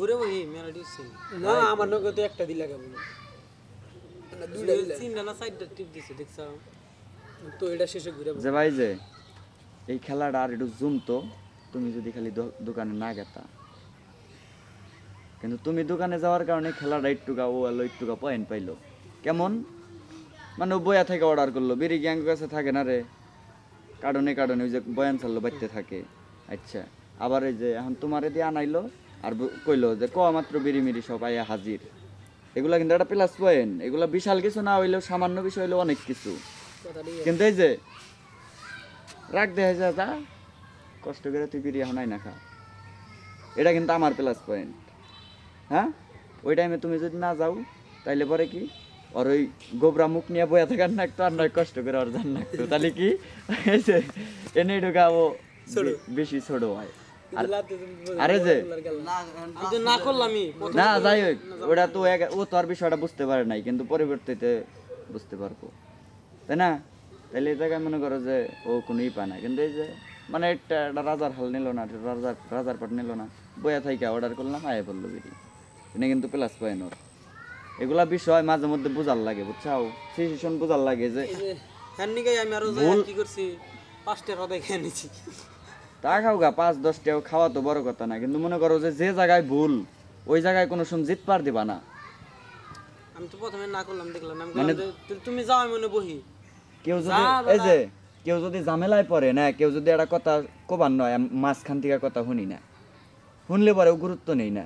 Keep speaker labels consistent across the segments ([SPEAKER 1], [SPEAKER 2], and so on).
[SPEAKER 1] ঘুরে বহি মেলা দিচ্ছি
[SPEAKER 2] না আমার তো একটা দিলা কেমন দুইটা দিলা।
[SPEAKER 1] তিনটা না চারটা টিপ দিছে দেখছ?
[SPEAKER 2] তো এটা শেষে ঘুরে
[SPEAKER 3] যে ভাই যে এই খেলাটা আর একটু জমতো তুমি যদি খালি দোকানে না গেতা। কিন্তু তুমি দোকানে যাওয়ার কারণে খেলাটা একটুকা ও এলো একটুকা পয়েন্ট পাইলো। কেমন? মানে বয়া থেকে অর্ডার করল বিড়ি গ্যাং কাছে থাকে না রে? কারণে কারণে ওই যে বয়ান চাললো বাড়তে থাকে। আচ্ছা আবার এই যে এখন তোমারে দিয়ে আনাইলো আর কইলো যে ক মাত্র বিড়ি মিড়ি সব আইয়া হাজির। এগুলা কিন্তু একটা প্লাস পয়েন্ট এগুলা বিশাল কিছু না হইলেও সামান্য বিষয় হইলেও অনেক কিছু। কিন্তু এই যে রাখ দেখা যায় তা কষ্ট করে তুই বিরিয়া নাই না খা। এটা কিন্তু আমার প্লাস পয়েন্ট হ্যাঁ? ওই টাইমে তুমি যদি না যাও তাইলে পরে কি? আর ওই গোবরা মুখ নিয়ে বয়া থাকার নাকতো আর নয় কষ্ট করে আর জান নাকতো তাহলে কি? যে এনে ঢুকাবো বেশি ছোট হয়। আর যে
[SPEAKER 1] না। করলামই
[SPEAKER 3] না যাই হোক ওটা তো ও তো আর বিষয়টা বুঝতে পারে নাই কিন্তু পরবর্তীতে বুঝতে পারব। তাই না? তাহলে এই জায়গায় মনে করো যে ও কোনো ই পায় না। কিন্তু এই যে মানে একটা রাজার হাল নিল না রাজার রাজার পাট নিল না বয়া থাইকা অর্ডার করলাম আয় বলল বিড়ি এটা কিন্তু প্লাস পয়েন্ট ওর। এগুলা বিষয় মাঝে মধ্যে বোঝার লাগে বুঝছাও? সিচুয়েশন বোঝার লাগে যে
[SPEAKER 1] আমি আরও কি করছি পাঁচটা খেয়ে নিছি।
[SPEAKER 3] তা খাও গা পাঁচ দশটাও খাওয়া তো বড় কথা না কিন্তু মনে করো যে যে জায়গায় ভুল ওই জায়গায় কোনো সময় জিত পার দিবা না।
[SPEAKER 1] আমি তো প্রথমে না করলাম দেখলাম আমি বললাম তুমি যাও আমি মনে বহি।
[SPEAKER 3] কেউ যদি এই যে কেউ যদি ঝামেলায় পড়ে না কেউ যদি একটা কথা কবার নয় মাঝখান থেকে কথা শুনি না। শুনলে পরেও গুরুত্ব নেই না।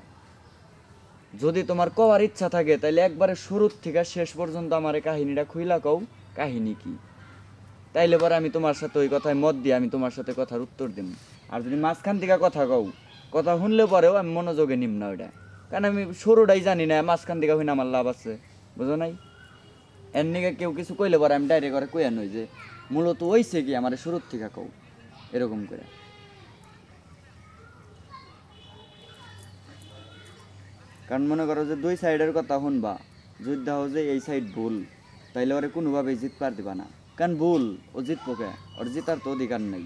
[SPEAKER 3] যদি তোমার কওয়ার ইচ্ছা থাকে তাহলে একবারে শুরুর থেকে শেষ পর্যন্ত আমার এই কাহিনীটা খুইলা কও কাহিনী কি? তাইলে পরে আমি তোমার সাথে ওই কথায় মত দিয়ে আমি তোমার সাথে কথার উত্তর দিম। আর যদি মাঝখান থেকে কথা কও, কথা শুনলে পরেও আমি মনোযোগে নিম না ওইটা কারণ আমি শুরুটাই জানি না, মাঝখান থেকে হইনা আমার লাভ আছে। বুঝো নাই? এর নিকে কেউ কিছু কইলে পরে আমি ডাইরেক্ট করে কইয়া নই যে, মূলত ওইছে কি আমার শুরুর থেকে কও, এরকম করে। কারণ মনে করো যে দুই সাইডের কথা শুনবা যদি দেখো যে এই সাইড ভুল, তাইলে ওরে কোনোভাবেই জিত পার দিবা না। কারণ ভুল ও জিতবোকে ওর জেতার তো অধিকার নেই